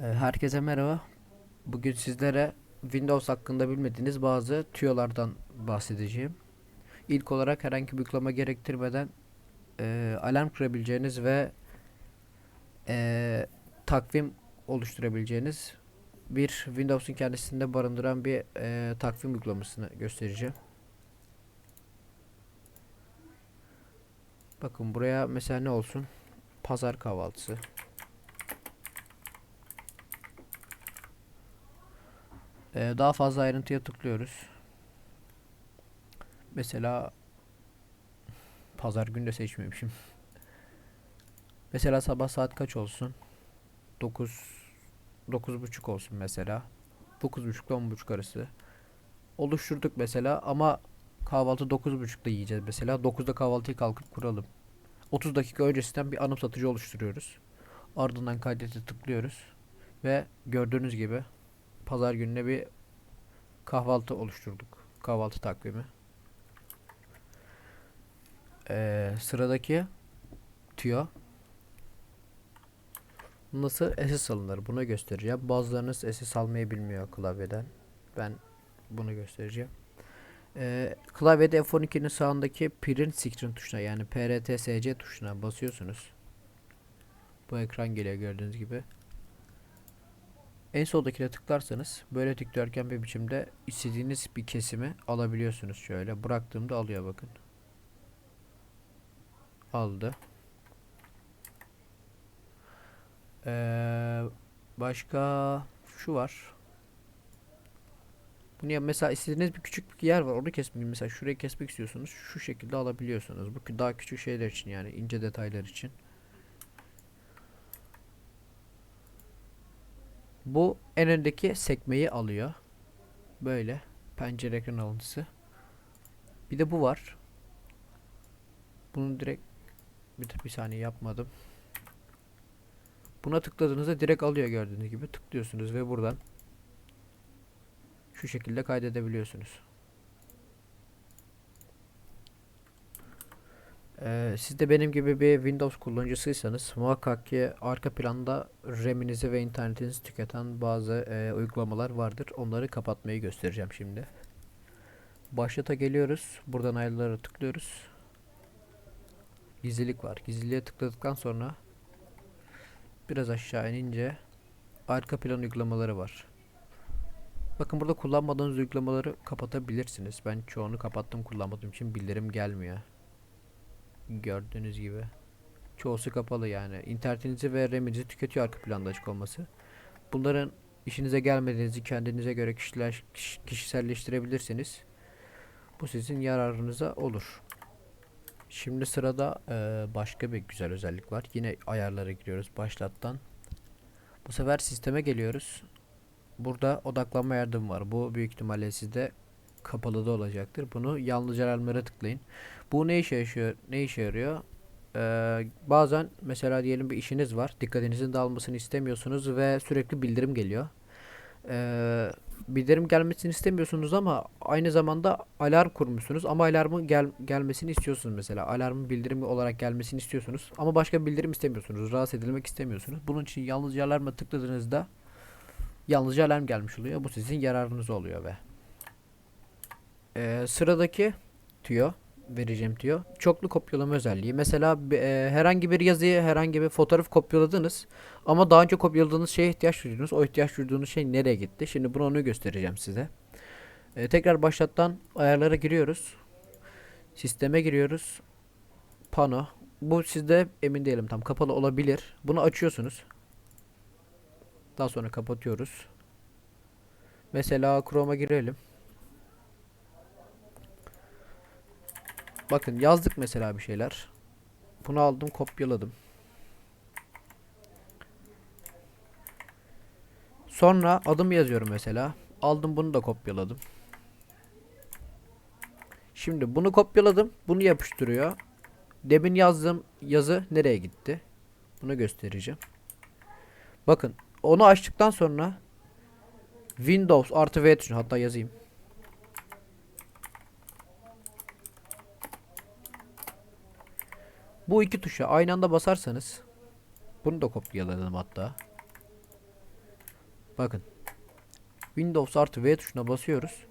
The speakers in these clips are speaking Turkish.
Ee, Herkese merhaba. Bugün sizlere Windows hakkında bilmediğiniz bazı tüyolardan bahsedeceğim. İlk olarak herhangi bir yükleme gerektirmeden e, alarm kurabileceğiniz ve e, takvim oluşturabileceğiniz bir Windows'un kendisinde barındıran bir e, takvim uygulamasını göstereceğim. Bakın buraya mesela ne olsun? Pazar kahvaltısı. Ee, daha fazla ayrıntıya tıklıyoruz. Mesela pazar günü de seçmemişim. Mesela sabah saat kaç olsun? 9 9.30 olsun mesela. 9.30 ile 10.30 arası. Oluşturduk mesela ama kahvaltı 9.30'da yiyeceğiz mesela. 9'da kahvaltıyı kalkıp kuralım. 30 dakika öncesinden bir anımsatıcı oluşturuyoruz. Ardından kaydete tıklıyoruz. Ve gördüğünüz gibi pazar gününe bir kahvaltı oluşturduk. Kahvaltı takvimi. Ee, sıradaki tüyo nasıl SS alınır bunu göstereceğim. Bazılarınız SS almayı bilmiyor klavyeden. Ben bunu göstereceğim. Ee, klavyede F12'nin sağındaki print screen tuşuna yani PRTSC tuşuna basıyorsunuz. Bu ekran geliyor gördüğünüz gibi. En soldakine tıklarsanız böyle tıklarken bir biçimde istediğiniz bir kesimi alabiliyorsunuz şöyle. Bıraktığımda alıyor bakın. Aldı. Ee, başka şu var. Bunu ya mesela istediğiniz bir küçük bir yer var. Onu kesmek mesela şurayı kesmek istiyorsunuz. Şu şekilde alabiliyorsunuz. Bu daha küçük şeyler için yani ince detaylar için. Bu en öndeki sekmeyi alıyor. Böyle pencere ekran alıntısı. Bir de bu var. Bunu direkt bir, bir saniye yapmadım. Buna tıkladığınızda direkt alıyor gördüğünüz gibi. Tıklıyorsunuz ve buradan şu şekilde kaydedebiliyorsunuz. Ee, siz de benim gibi bir Windows kullanıcısıysanız muhakkak ki arka planda RAM'inizi ve internetinizi tüketen bazı e, uygulamalar vardır. Onları kapatmayı göstereceğim şimdi. Başlata geliyoruz. Buradan ayarlara tıklıyoruz. Gizlilik var. Gizliliğe tıkladıktan sonra biraz aşağı inince arka plan uygulamaları var. Bakın burada kullanmadığınız uygulamaları kapatabilirsiniz. Ben çoğunu kapattım kullanmadığım için bildirim gelmiyor. Gördüğünüz gibi. Çoğusu kapalı yani. İnternetinizi ve RAM'inizi tüketiyor arka planda açık olması. Bunların işinize gelmediğinizi kendinize göre kişiler, kiş- kişiselleştirebilirsiniz. Bu sizin yararınıza olur. Şimdi sırada eee, başka bir güzel özellik var. Yine ayarlara giriyoruz başlattan. Bu sefer sisteme geliyoruz. Burada odaklanma yardımı var. Bu büyük ihtimalle sizde kapalı da olacaktır. Bunu yalnızca alarmlara tıklayın. Bu ne işe yaşıyor? Ne işe yarıyor? Ee, bazen mesela diyelim bir işiniz var. Dikkatinizin dağılmasını istemiyorsunuz ve sürekli bildirim geliyor. Ee, bildirim gelmesini istemiyorsunuz ama aynı zamanda alarm kurmuşsunuz ama alarmın gel gelmesini istiyorsunuz mesela. Alarmın bildirimi olarak gelmesini istiyorsunuz ama başka bildirim istemiyorsunuz. Rahatsız edilmek istemiyorsunuz. Bunun için yalnızca alarma tıkladığınızda yalnızca alarm gelmiş oluyor. Bu sizin yararınız oluyor ve ee, sıradaki tüyo vereceğim tüyo. Çoklu kopyalama özelliği. Mesela e, herhangi bir yazıyı, herhangi bir fotoğraf kopyaladınız ama daha önce kopyaladığınız şeye ihtiyaç duydunuz. O ihtiyaç duyduğunuz şey nereye gitti? Şimdi bunu onu göstereceğim size. Ee, tekrar başlattan ayarlara giriyoruz. Sisteme giriyoruz. Pano. Bu sizde emin değilim tam kapalı olabilir. Bunu açıyorsunuz. Daha sonra kapatıyoruz. Mesela Chrome'a girelim. Bakın yazdık mesela bir şeyler. Bunu aldım kopyaladım. Sonra adım yazıyorum mesela. Aldım bunu da kopyaladım. Şimdi bunu kopyaladım. Bunu yapıştırıyor. Demin yazdığım yazı nereye gitti? Bunu göstereceğim. Bakın onu açtıktan sonra Windows artı V tuşu hatta yazayım. Bu iki tuşa aynı anda basarsanız bunu da kopyaladım hatta. Bakın. Windows artı V tuşuna basıyoruz.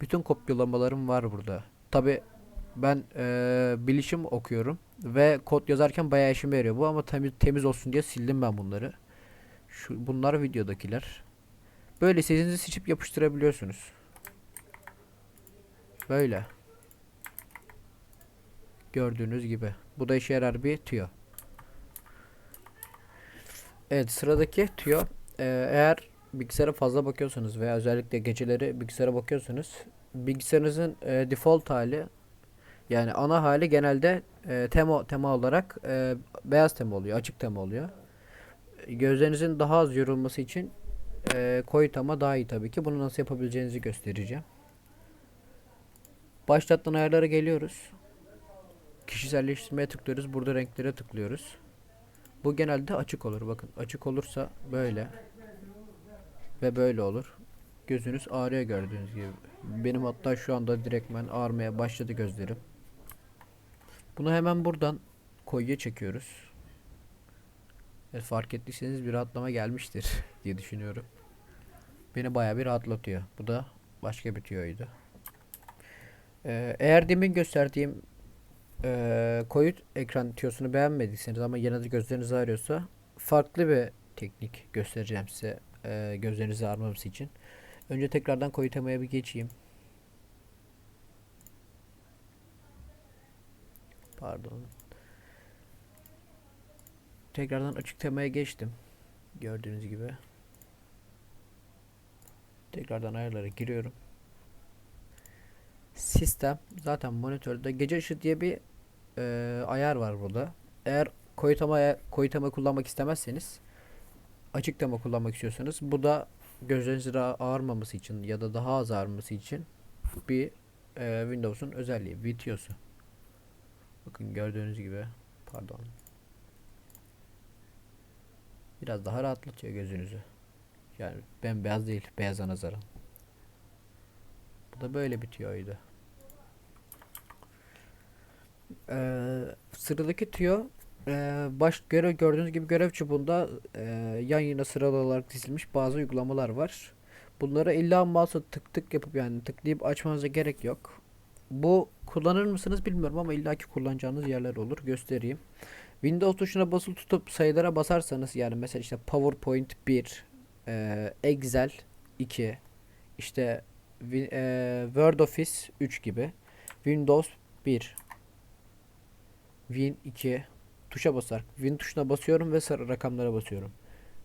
Bütün kopyalamalarım var burada. Tabi ben eee, bilişim okuyorum ve kod yazarken bayağı işime yarıyor bu ama temiz, temiz olsun diye sildim ben bunları. Şu bunlar videodakiler. Böyle istediğinizi seçip yapıştırabiliyorsunuz. Böyle. Gördüğünüz gibi. Bu da işe yarar bir tüyo. Evet sıradaki tüyo. Ee, eğer bilgisayara fazla bakıyorsanız veya özellikle geceleri bilgisayara bakıyorsanız bilgisayarınızın e, default hali yani ana hali genelde e, tema tema olarak e, beyaz tema oluyor, açık tema oluyor. Gözlerinizin daha az yorulması için e, koyu tema daha iyi tabii ki. Bunu nasıl yapabileceğinizi göstereceğim. Başlattan ayarlara geliyoruz. Kişiselleştirmeye tıklıyoruz. Burada renklere tıklıyoruz. Bu genelde açık olur. Bakın açık olursa böyle ve böyle olur. Gözünüz ağrıyor gördüğünüz gibi. Benim hatta şu anda direktmen ağrımaya başladı gözlerim. Bunu hemen buradan koyuya çekiyoruz. Evet, fark ettiyseniz bir rahatlama gelmiştir diye düşünüyorum. Beni bayağı bir rahatlatıyor. Bu da başka bir tüyoydu. Ee, eğer demin gösterdiğim eee koyu ekran tüyosunu beğenmediyseniz ama yine de gözleriniz ağrıyorsa farklı bir teknik göstereceğim size eee gözlerinizi ağrımaması için. Önce tekrardan koyu temaya bir geçeyim. Pardon. Tekrardan açık temaya geçtim. Gördüğünüz gibi. Tekrardan ayarlara giriyorum. Sistem zaten monitörde gece ışığı diye bir e, ayar var burada. Eğer koyu tema, koyu tema kullanmak istemezseniz açık tema kullanmak istiyorsanız bu da gözlerinizin ağrımaması için ya da daha az ağrıması için bir e, Windows'un özelliği VTOS'u. Bakın gördüğünüz gibi pardon. Biraz daha rahatlatıyor gözünüzü. Yani bembeyaz değil, beyaza nazaran. Da böyle bitiyordu. Ee, sıradaki tüyo ee, baş görev gördüğünüz gibi görev çubuğunda ee, yan yana sıralı olarak dizilmiş bazı uygulamalar var. Bunlara illa mouse'a tık tık yapıp yani tıklayıp açmanıza gerek yok. Bu kullanır mısınız bilmiyorum ama illaki kullanacağınız yerler olur. Göstereyim. Windows tuşuna basılı tutup sayılara basarsanız yani mesela işte PowerPoint 1, ee, Excel 2, işte Word Office 3 gibi. Windows 1, Win 2 tuşa basar. Win tuşuna basıyorum ve sarı rakamlara basıyorum.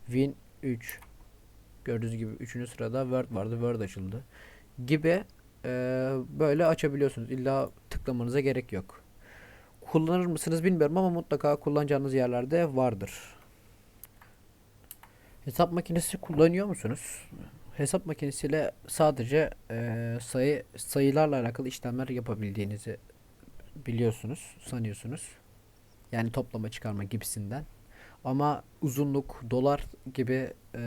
Win 3 gördüğünüz gibi 3. sırada Word vardı. Word açıldı. Gibi eee, böyle açabiliyorsunuz. İlla tıklamanıza gerek yok. Kullanır mısınız bilmiyorum ama mutlaka kullanacağınız yerlerde vardır. Hesap makinesi kullanıyor musunuz? Hesap makinesiyle sadece eee, sayı sayılarla alakalı işlemler yapabildiğinizi biliyorsunuz, sanıyorsunuz. Yani toplama çıkarma gibisinden. Ama uzunluk, dolar gibi eee,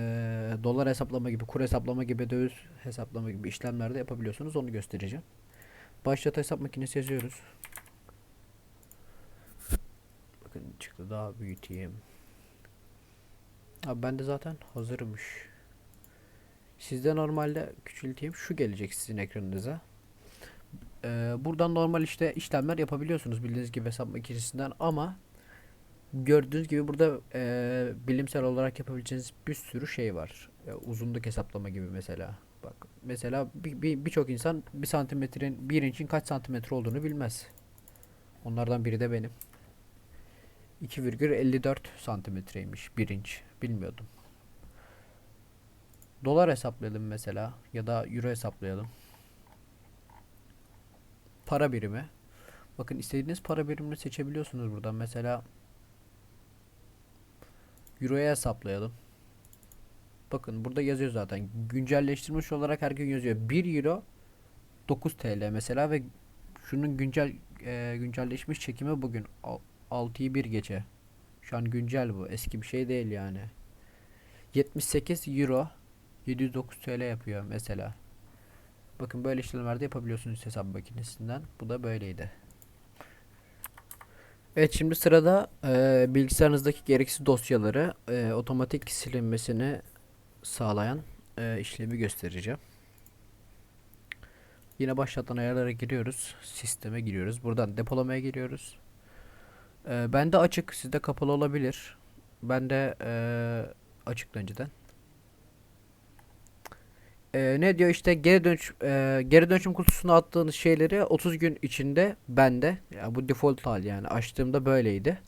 dolar hesaplama gibi, kur hesaplama gibi, döviz hesaplama gibi işlemlerde yapabiliyorsunuz. Onu göstereceğim. Başlat hesap makinesi yazıyoruz. Bakın çıktı daha büyüteyim. Abi bende zaten hazırmış. Sizde normalde küçülteyim. Şu gelecek sizin ekranınıza. Ee, buradan normal işte işlemler yapabiliyorsunuz bildiğiniz gibi hesap makinesinden ama gördüğünüz gibi burada e, bilimsel olarak yapabileceğiniz bir sürü şey var. E, uzunluk hesaplama gibi mesela. Bak mesela bir- bir- birçok insan bir santimetrenin bir inçin kaç santimetre olduğunu bilmez. Onlardan biri de benim. 2,54 santimetreymiş bir inç. Bilmiyordum. Dolar hesaplayalım mesela ya da euro hesaplayalım. Para birimi. Bakın istediğiniz para birimini seçebiliyorsunuz buradan. Mesela Euro'ya hesaplayalım. Bakın burada yazıyor zaten. Güncelleştirilmiş olarak her gün yazıyor. 1 Euro 9 TL mesela ve şunun güncel e, güncelleşmiş çekimi bugün Al- 6'yı 1 gece. Şu an güncel bu. Eski bir şey değil yani. 78 Euro 709 TL yapıyor mesela. Bakın böyle işlemlerde yapabiliyorsunuz hesap makinesinden. Bu da böyleydi. Evet şimdi sırada e, bilgisayarınızdaki gereksiz dosyaları e, otomatik silinmesini sağlayan e, işlemi göstereceğim. Yine başlatan ayarlara giriyoruz. Sisteme giriyoruz. Buradan depolamaya giriyoruz. E, bende açık, sizde kapalı olabilir. Bende e, açık önceden. E, ne diyor işte geri dönüş e, geri dönüşüm kutusuna attığınız şeyleri 30 gün içinde bende. Ya bu default hali yani açtığımda böyleydi.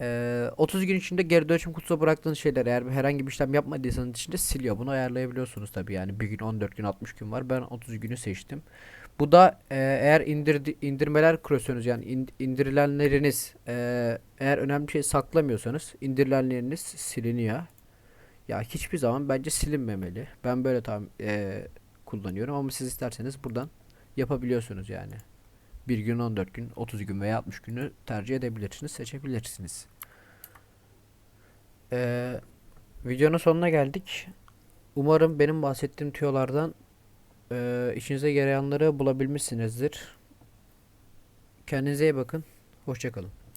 Ee, 30 gün içinde geri dönüşüm kutusuna bıraktığınız şeyler eğer herhangi bir işlem yapmadıysanız içinde siliyor. Bunu ayarlayabiliyorsunuz tabi yani bir gün 14 gün 60 gün var. Ben 30 günü seçtim. Bu da e, eğer indirdi, indirmeler kuruyorsanız yani in- indirilenleriniz e, eğer önemli şey saklamıyorsanız indirilenleriniz siliniyor. Ya hiçbir zaman bence silinmemeli. Ben böyle tam e, kullanıyorum ama siz isterseniz buradan yapabiliyorsunuz yani. Bir gün 14 gün 30 gün veya 60 günü tercih edebilirsiniz seçebilirsiniz. Ee, videonun sonuna geldik. Umarım benim bahsettiğim tüyolardan e, işinize yarayanları bulabilmişsinizdir. Kendinize iyi bakın. Hoşçakalın.